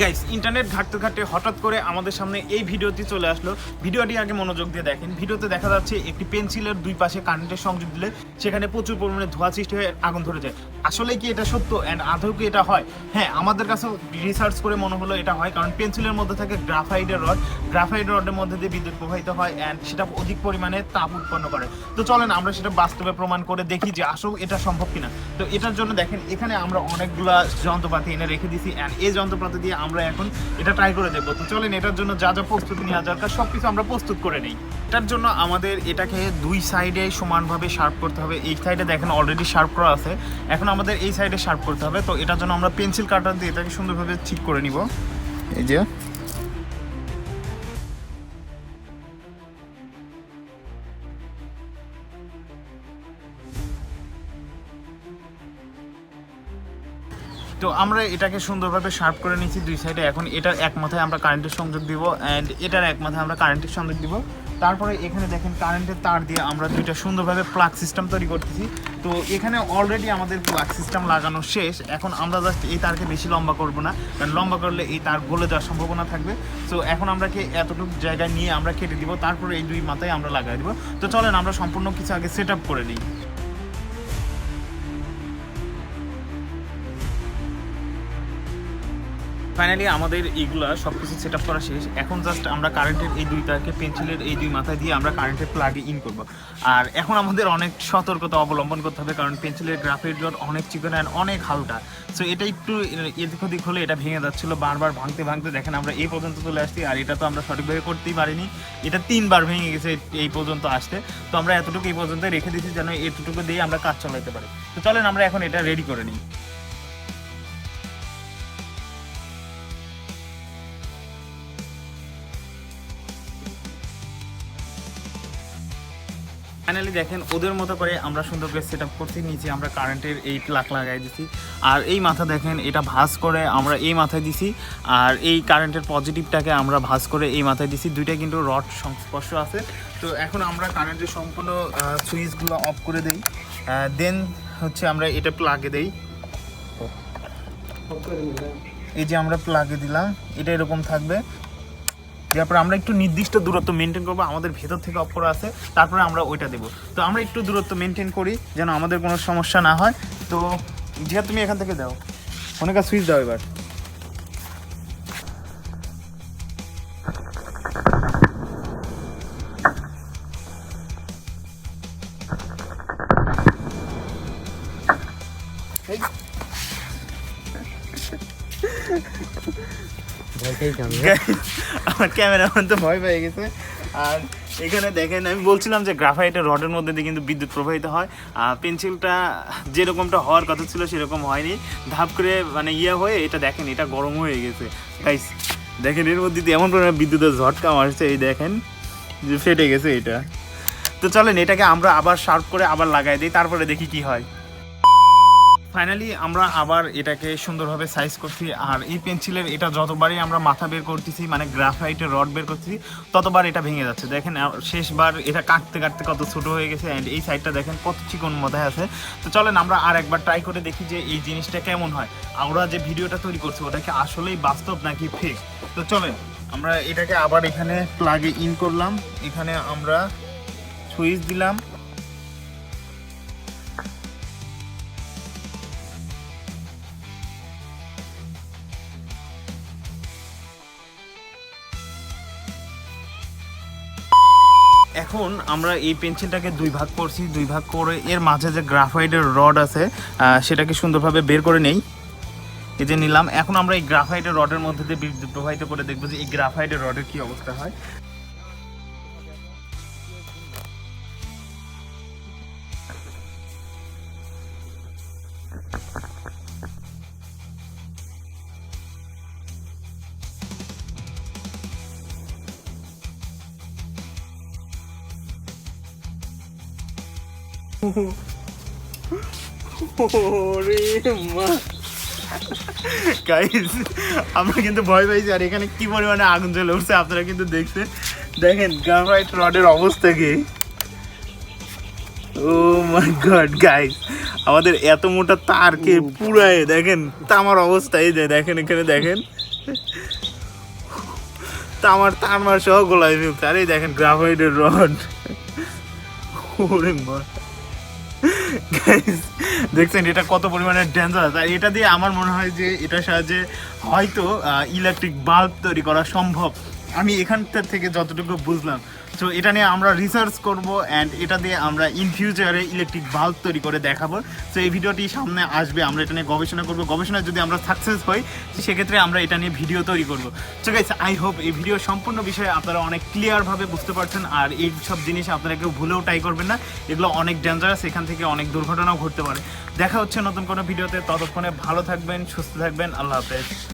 Guys internet ঘাটতে ঘাটতে হঠাৎ করে আমাদের সামনে এই ভিডিওটি চলে আসলো। ভিডিওটি আগে মনোযোগ দিয়ে দেখেন। ভিডিওতে দেখা যাচ্ছে একটি পেন্সিলের দুই পাশে কারেন্টের সংযোগ দিলে সেখানে প্রচুর পরিমাণে ধোঁয়া সৃষ্টি হয়ে আগুন ধরে যায়। আসলে কি এটা সত্য? অ্যান্ড আদৌ কি এটা হয়? হ্যাঁ আমাদের কাছে রিসার্চ করে মনে হলো এটা হয়, কারণ পেন্সিলের মধ্যে থাকে গ্রাফাইডের রড গ্রাফাইড রডের মধ্যে দিয়ে বিদ্যুৎ প্রবাহিত হয় অ্যান্ড সেটা অধিক পরিমাণে তাপ উৎপন্ন করে। তো চলেন আমরা সেটা বাস্তবে প্রমাণ করে দেখি যে আসলে এটা সম্ভব কিনা। তো এটার জন্য দেখেন, এখানে আমরা অনেকগুলা যন্ত্রপাতি এনে রেখে দিছি অ্যান্ড এই যন্ত্রপাতি দিয়ে আমরা এখন এটা ট্রাই করে দেখব। তো চলেন এটার জন্য যা যা প্রস্তুতি নেওয়া দরকার সব কিছু আমরা প্রস্তুত করে নিই। এটার জন্য আমাদের এটাকে দুই সাইডে সমানভাবে শার্প করতে হবে। এই সাইডে দেখেন অলরেডি শার্প করা আছে। এখন এই সাইডে শার্প করতে হবে। তো এটার জন্য আমরা পেন্সিল কাটার দিয়ে এটাকে সুন্দরভাবে ঠিক করে নিব। এই যে। তো আমরা এটাকে সুন্দরভাবে শার্প করে নিয়েছি দুই সাইডে। এখন এটার এক মাথায় আমরা কারেন্টের সংযোগ দিব অ্যান্ড এটার এক মাথায় আমরা কারেন্টের সংযোগ দিব। তারপরে এখানে দেখেন কারেন্টের তার দিয়ে আমরা দুইটা সুন্দরভাবে প্লাগ সিস্টেম তৈরি করতেছি। তো এখানে অলরেডি আমাদের প্লাগ সিস্টেম লাগানো শেষ। এখন আমরা জাস্ট এই তারকে বেশি লম্বা করব না, কারণ লম্বা করলে এই তার গলে যাওয়ার সম্ভাবনা থাকবে। তো এখন আমরা কি এতটুকু জায়গায় নিয়ে আমরা কেটে দিব, তারপরে এই দুই মাথায় আমরা লাগাই দিব। তো চলেন আমরা সম্পূর্ণ কিছু আগে সেট করে নিই। ফাইনালি আমাদের এইগুলা সব কিছু সেট আপ করা শেষ। এখন জাস্ট আমরা কারেন্টের এই দুই তারকে পেন্সিলের এই দুই মাথায় দিয়ে আমরা কারেন্টের প্লাগে ইন করব। আর এখন আমাদের অনেক সতর্কতা অবলম্বন করতে হবে, কারণ পেন্সিলের গ্রাফের রড অনেক চিকন অ্যান্ড অনেক হালকা। সো এটা একটু এদিক ওদিক হলে এটা ভেঙে যাচ্ছিল, বারবার ভাঙতে ভাঙতে। দেখেন, আমরা এই পর্যন্ত চলে আসছি, আর এটা তো আমরা সঠিকভাবে করতেই পারিনি। এটা তিনবার ভেঙে গেছে এই পর্যন্ত আসতে। তো আমরা এতটুকু এই পর্যন্ত রেখে দিচ্ছি, যেন এতটুকু দিয়ে আমরা কাজ চালাতে পারি। তো চলেন, আমরা এখন এটা রেডি করে নিই। ফাইনালি দেখেন, ওদের মতো করে আমরা সুন্দর করে সেট আপ করছি, নিচে আমরা কারেন্টের এই প্লাক লাগাই দিছি। আর এই মাথা দেখেন, এটা ভাঁজ করে আমরা এই মাথায় দিছি, আর এই কারেন্টের পজিটিভটাকে আমরা ভাঁজ করে এই মাথায় দিছি। দুইটা কিন্তু রড সংস্পর্শ আছে। তো এখন আমরা কারেন্টের সম্পূর্ণ সুইচগুলো অফ করে দেই। দেন হচ্ছে আমরা এটা প্লাগে দেই। এই যে আমরা প্লাগে দিলাম, এটা এরকম থাকবে। তারপর আমরা একটু নির্দিষ্ট দূরত্ব মেনটেন করব, আমাদের ভেতর থেকে অফ করা আছে, তারপরে আমরা ওইটা দেবো। তো আমরা একটু দূরত্ব মেনটেন করি, যেন আমাদের কোনো সমস্যা না হয়। তো জিয়া, তুমি এখান থেকে দাও। অনেক সুইচ দাও এবার। আমার ক্যামেরাম্যান তো ভয় পেয়ে গেছে। আর এখানে দেখেন, আমি বলছিলাম যে গ্রাফাইটের রডের মধ্যে দিয়ে কিন্তু বিদ্যুৎ প্রবাহিত হয়। আর পেন্সিলটা যেরকমটা হওয়ার কথা ছিল সেরকম হয়নি। ধাপ করে মানে ইয়ে হয়ে এটা দেখেন, এটা গরম হয়ে গেছে। গাইস দেখেন, এর মধ্যে দিয়ে এমন পরিমাণে বিদ্যুতের ঝটকা মারছে, এই দেখেন, যে ফেটে গেছে এটা। তো চলেন, এটাকে আমরা আবার শার্প করে আবার লাগাই দিই, তারপরে দেখি কি হয়। ফাইনালি আমরা আবার এটাকে সুন্দরভাবে সাইজ করছি। আর এই পেন্সিলের এটা যতবারই আমরা মাথা বের করতেছি মানে গ্রাফাইটের রড বের করছি ততবার এটা ভেঙে যাচ্ছে। দেখেন শেষবার এটা কাটতে কাটতে কত ছোট হয়ে গেছে অ্যান্ড এই সাইডটা দেখেন কত চিকন মধ্যে আছে। তো চলেন, আমরা আর একবার ট্রাই করে দেখি যে এই জিনিসটা কেমন হয়। আমরা যে ভিডিওটা তৈরি করছি, ওটা কি আসলেই বাস্তব নাকি ফেক তো চলেন, আমরা এটাকে আবার এখানে প্লাগে ইন করলাম। এখানে আমরা সুইচ দিলাম। এখন আমরা এই পেন্সিলটাকে দুই ভাগ করছি, দুই ভাগ করে এর মাঝে যে গ্রাফাইডের রড আছে সেটাকে সুন্দরভাবে বের করে নেই। এই যে নিলাম, এখন আমরা এই গ্রাফাইডের রডের মধ্যে দিয়ে বিদ্যুৎ প্রবাহিত করে দেখব যে এই গ্রাফাইডের রডের কী অবস্থা হয়। ওরে মা। গাইস আমরা কিন্তু ভয় পাইছি আর এখানে কি পরিমাণে আগুন জ্বলে উঠছে আপনারা কিন্তু দেখছেন। দেখেন গ্রাফাইট রডের অবস্থা কি? ও মাই গড গাইস আমাদের এত মোটা তার তারকে পুরায় দেখেন তামার অবস্থা এই যে দেখেন এখানে দেখেন। তামার তামার সহ গোলায় ফেলতে আরে দেখেন গ্রাফাইটের রড ওরে মা। দেখছেন, এটা কত পরিমাণে ডেঞ্জারাস আর এটা দিয়ে আমার মনে হয় যে এটার সাহায্যে হয়তো ইলেকট্রিক বাল্ব তৈরি করা সম্ভব। আমি এখানটার থেকে যতটুকু বুঝলাম তো এটা নিয়ে আমরা রিসার্চ করব অ্যান্ড এটা দিয়ে আমরা ইন ফিউচারে ইলেকট্রিক বাল্ব তৈরি করে দেখাবো। তো এই ভিডিওটি সামনে আসবে, আমরা এটা নিয়ে গবেষণা করব। গবেষণায় যদি আমরা সাকসেস হই সেক্ষেত্রে আমরা এটা নিয়ে ভিডিও তৈরি করব। তো গাইস আই হোপ এই ভিডিও সম্পূর্ণ বিষয়ে আপনারা অনেক ক্লিয়ারভাবে বুঝতে পারছেন, আর এই সব জিনিস আপনারা কেউ ভুলেও ট্রাই করবেন না। এগুলো অনেক ডেঞ্জারাস এখান থেকে অনেক দুর্ঘটনাও ঘটতে পারে। দেখা হচ্ছে নতুন কোনো ভিডিওতে ততক্ষণে ভালো থাকবেন, সুস্থ থাকবেন, আল্লাহ হাফেজ।